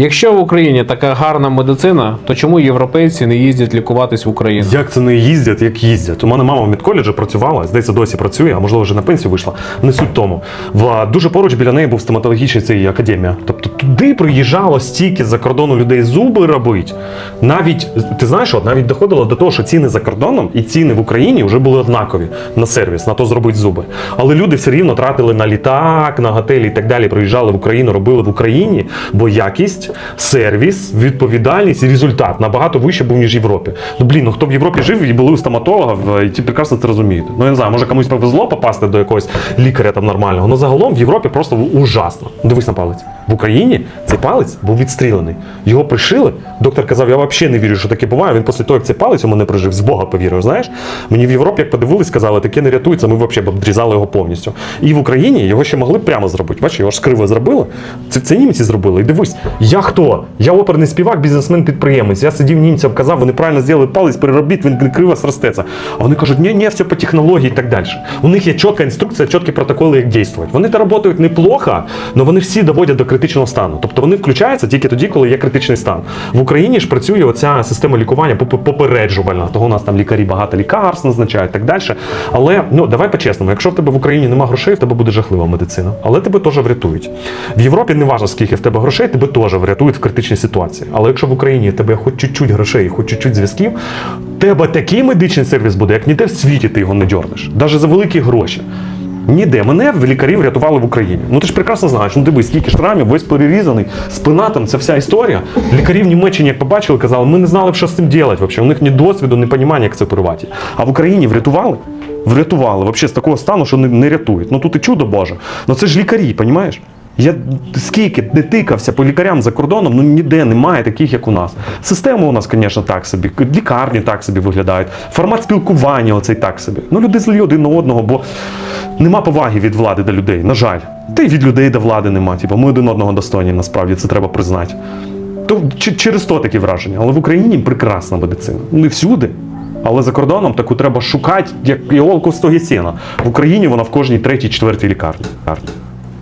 Якщо в Україні така гарна медицина, то чому європейці не їздять лікуватись в Україну? Як це не їздять, як їздять? У мене мама в медколеджі працювала, здається, досі працює, а можливо вже на пенсію вийшла. Не суть тому. В дуже поруч біля неї був стоматологічний цей академія. Тобто туди приїжджало стільки за кордону людей зуби робить. Навіть ти знаєш, от навіть доходило до того, що ціни за кордоном і ціни в Україні вже були однакові на сервіс, на то зробить зуби. Але люди все рівно тратили на літак, на готелі і так далі. Приїжджали в Україну, робили в Україні, бо якість, сервіс, відповідальність і результат набагато вище був ніж в Європі. Ну блін, ну хто в Європі жив і були у стоматолога, в- і ті прекрасно це розумієте. Ну я не знаю, може комусь повезло попасти до якогось лікаря там нормального. Ну загалом в Європі просто ужасно. Дивись на палець. В Україні цей палець був відстрілений. Його пришили. Доктор казав, я взагалі не вірю, що таке буває. Він після того, як цей палець у мене прижив, з Бога повірив. Знаєш, мені в Європі, як подивились, сказали, таке не рятується. Ми взагалі обрізали його повністю. І в Україні його ще могли прямо зробити. Бачиш, його ж криво зробили. Це, це німці зробили. І дивись, я хто? Я оперний співак, бізнесмен, підприємець. Я сидів німцям, казав, вони правильно зробили палець, переробіть, він криво сростеться. А вони кажуть, ні, ні, все по технології і так далі. У них є чітка інструкція, чіткі протоколи, як дійствувати. Вони та працюють неплохо, але вони всі доводять до критичного стану. Тобто вони включаються тільки тоді, коли є критичний стан. В Україні ж працює оця система лікування попереджувальна. Того у нас там лікарі багато лікарств назначають і так далі. Але ну давай по-чесному, якщо в тебе в Україні немає грошей, в тебе буде жахлива медицина. Але тебе теж врятують. В Європі не важливо, скільки в тебе грошей, тебе теж врятують в критичній ситуації. Але якщо в Україні тебе хоч чуть-чуть грошей, хоч чуть-чуть зв'язків, тебе такий медичний сервіс буде, як ніде в світі ти його не дьорнеш, навіть за великі гроші. Ніде мене в лікарів рятували в Україні. Ну ти ж прекрасно знаєш. Ну дивись, скільки шрамів, весь перерізаний, спина там, ця вся історія. Лікарі в Німеччині, як побачили, казали, ми не знали, що з цим робити. Взагалі. У них ні досвіду, ні розуміння, як це оперувати. А в Україні врятували? Врятували взагалі з такого стану, що не, не рятують. Ну тут і чудо Боже. Ну це ж лікарі, розумієш? Я скільки не тикався по лікарям за кордоном, ну ніде немає таких, як у нас. Система у нас, звісно, так собі, лікарні так собі виглядають, формат спілкування оцей так собі. Ну люди злі один на одного, бо нема поваги від влади до людей, на жаль. Та й від людей до влади нема. Типу, ми один одного достойні, насправді, це треба признати. То через то такі враження. Але в Україні прекрасна медицина. Ну, Не всюди. Але за кордоном таку треба шукати, як іолку з того сіна. В Україні вона в кожній третій, четвертій лікарні.